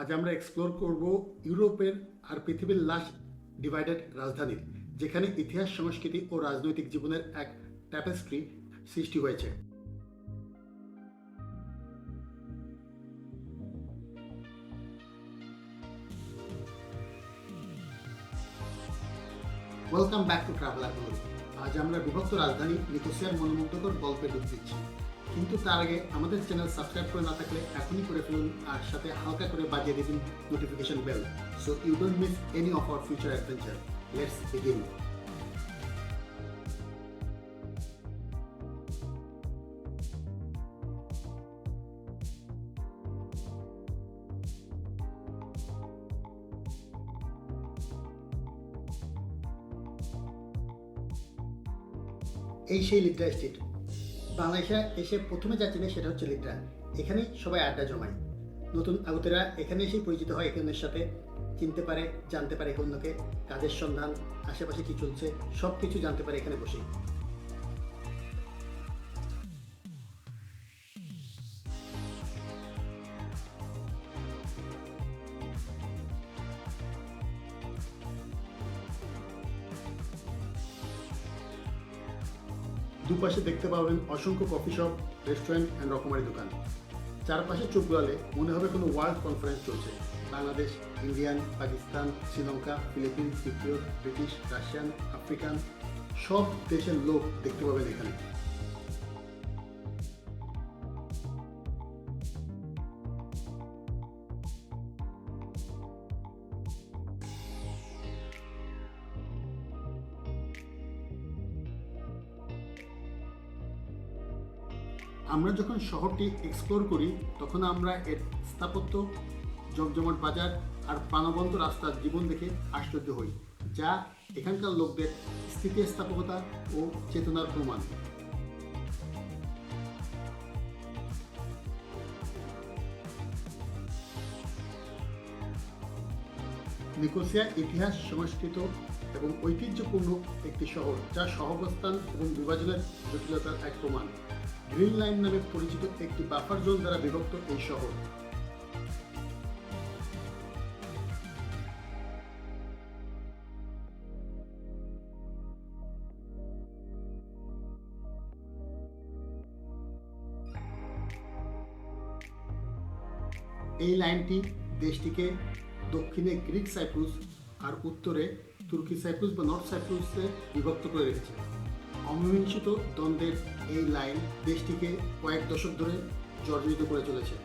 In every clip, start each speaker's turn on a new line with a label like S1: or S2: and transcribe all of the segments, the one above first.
S1: আজ আমরা এক্সপ্লোর করব ইউরোপের আর পৃথিবীর লাস্ট ডিভাইডেড রাজধানীর যেখানে ইতিহাস, সংস্কৃতি ও রাজনৈতিক জীবনের এক ট্যাপেস্ট্রি সৃষ্টি হয়েছে। ওয়েলকাম ব্যাক টু ট্রাভেলার আজ আমরা বিভক্ত রাজধানী নিকোসিয়ার মনোমুগ্ধকর গল্পে ডুব দিচ্ছি কিন্তু তার আগে আমাদের চ্যানেল সাবস্ক্রাইব করে না থাকলে এখনই করে ফেলুন, আর সাথে হালকা করে বাজিয়ে দিন notification bell so you don't miss any of our future adventure let's begin এই সেই লিড্রা স্ট্রিট বাংলাদেশে এসে প্রথমে যা চিনে সেটা হচ্ছে লিড্রা। এখানেই সবাই আড্ডা জমায়। নতুন আগতেরা এখানে এসেই পরিচিত হয় এখানের সাথে। চিনতে পারে, জানতে পারে অন্যকে কাজের সন্ধান, আশেপাশে কি চলছে সব কিছু জানতে পারে এখানে বসেই। দুপাশে দেখতে পাবেন অসংখ্য কফি শপ, রেস্টুরেন্ট অ্যান্ড রকমারি দোকান। চারপাশে চোখ ঘোরালে মনে হবে কোনো ওয়ার্ল্ড কনফারেন্স চলছে। বাংলাদেশ, ইন্ডিয়ান, পাকিস্তান, শ্রীলঙ্কা ফিলিপিন সিকিউর ব্রিটিশ, রাশিয়ান, আফ্রিকান, সব দেশের লোক দেখতে পাবেন এখানে। আমরা যখন শহরটি এক্সপ্লোর করি, তখন আমরা এর স্থাপত্য, জমজমাট বাজার আর প্রাণবন্ত রাস্তার জীবন দেখে আশ্চর্য হই, যা এখানকার লোকদের স্থিতিস্থাপকতা ও চেতনার প্রমাণ। নিকোসিয়া ইতিহাস সংস্কৃত এবং ঐতিহ্যপূর্ণ একটি শহর, যা সহবস্থান এবং বিভাজনের জটিলতার এক প্রমাণ। গ্রিন লাইন নামে পরিচিত একটি বাফার জোন দ্বারা বিভক্ত এই শহর। এই লাইনটি দেশটিকে দক্ষিণে গ্রিক সাইপ্রুস আর উত্তরে তুর্কি সাইপ্রুস বা নর্থ সাইপ্রুসে বিভক্ত করে রেখেছে। অমীমাংসিত দ্বন্দ্বের এই লাইন দেশটিকে কয়েক দশক ধরে জর্জরিত করে চলেছে।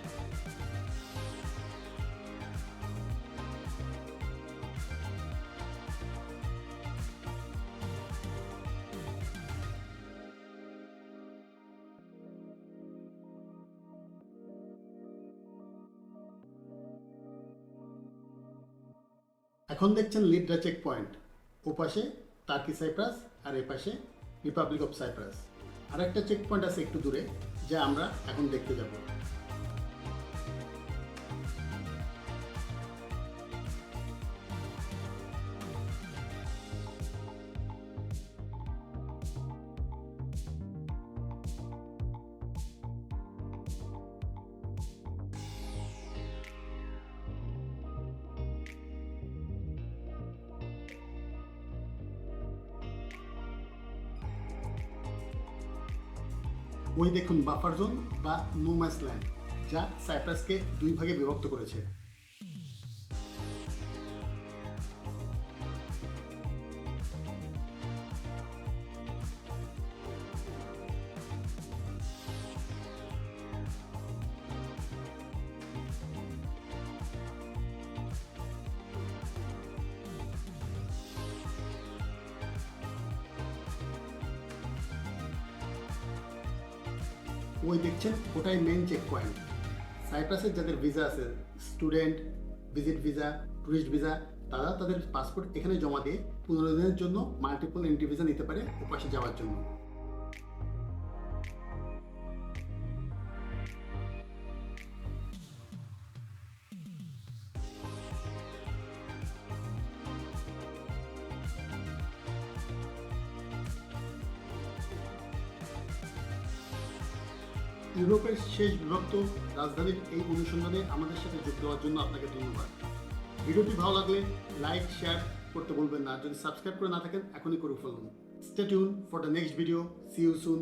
S1: এখন দেখছেন লিডরা চেক পয়েন্ট ওপাশে পাশে টার্কি সাইপ্রাস আর এ পাশে রিপাবলিক অফ সাইপ্রাস আর একটা চেক পয়েন্ট আছে একটু দূরে, যা আমরা এখন দেখতে যাব। ওই দেখুন বাফার জোন বা নোম্যাস ল্যান্ড যা সাইপ্রাসকে দুই ভাগে বিভক্ত করেছে। ওই দেখছেন ওটাই মেন চেক পয়েন্ট সাইপ্রাসের যাদের ভিসা আছে student visit visa tourist visa তারা তাদের পাসপোর্ট এখানে জমা দিয়ে পনেরো দিনের জন্য মাল্টিপল এন্ট্রি ভিসা নিতে পারে ওপাশে যাওয়ার জন্য। ইউরোপের শেষ বিভক্ত রাজধানীর এই অনুসন্ধানে আমাদের সাথে যুক্ত হওয়ার জন্য আপনাকে ধন্যবাদ। ভিডিওটি ভালো লাগলে লাইক, শেয়ার করতে বলবেন না। যদি সাবস্ক্রাইব করে না থাকেন, এখনই করে ফেলুন। Stay tuned for the next video see you soon